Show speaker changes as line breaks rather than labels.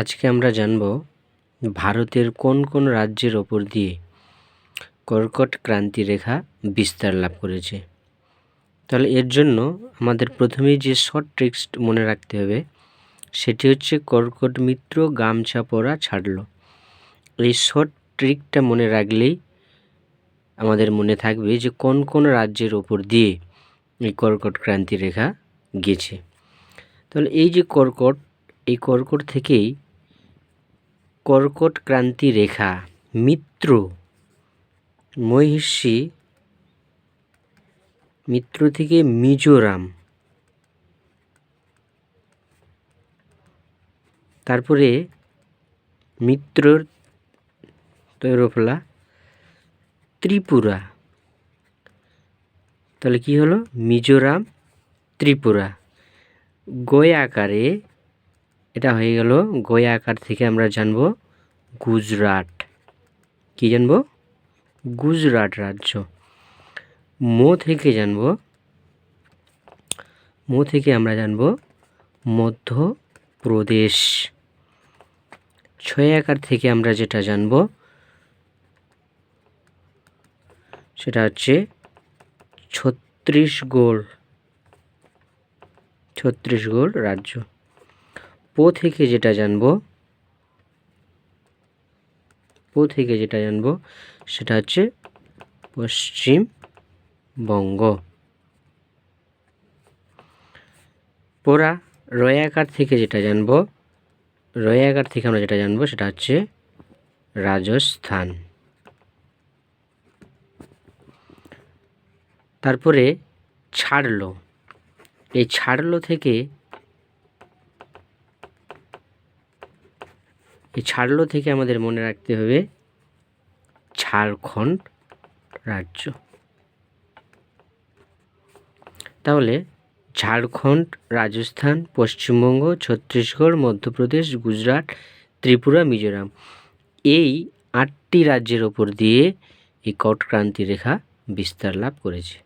আজকে আমরা জানব ভারতের কোন কোন রাজ্যের ওপর দিয়ে কর্কট ক্রান্তি রেখা বিস্তার লাভ করেছে। তাহলে এর জন্য আমাদের প্রথমেই যে শর্ট ট্রিক্স মনে রাখতে হবে, সেটি হচ্ছে কর্কট মিত্র গামছা পরা ছাড়লো। এই শর্ট ট্রিকটা মনে রাখলেই আমাদের মনে থাকবে যে কোন কোন রাজ্যের ওপর দিয়ে এই কর্কট ক্রান্তি রেখা গেছে। তাহলে এই যে কর্কট, এই কর্কট থেকেই কর্কট ক্রান্তি রেখা, মিত্র। মহিষী, মিত্র থেকে মিজোরাম। তারপরে মিত্রর তৈরফলা ত্রিপুরা। তাহলে কি হলো? মিজোরাম, ত্রিপুরা। গয় আকারে এটা হয়ে গেল গয় আকার থেকে আমরা জানব গুজরাট। কি জানব? গুজরাট রাজ্য। মো থেকে জানব, মো থেকে আমরা জানব মধ্যপ্রদেশ। ছয় আকার থেকে আমরা যেটা জানব, সেটা হচ্ছে ছত্রিশগড়। ছত্রিশগড় রাজ্য। পো থেকে যেটা জানব, পো থেকে যেটা জানব সেটা হচ্ছে পশ্চিমবঙ্গ পোরা রয়াকার থেকে যেটা জানব, রয়াকার থেকে আমরা যেটা জানব সেটা হচ্ছে রাজস্থান। তারপরে ছাড়লো, এই ছাড়লো থেকে এই ছাড়লো থেকে আমাদের মনে রাখতে হবে ঝাড়খণ্ড রাজ্য। তাহলে ঝাড়খণ্ড, রাজস্থান, পশ্চিমবঙ্গ, ছত্তিশগড়, মধ্যপ্রদেশ, গুজরাট, ত্রিপুরা, মিজোরাম এই আটটি রাজ্যের ওপর দিয়ে এই কটক্রান্তি রেখা বিস্তার লাভ করেছে।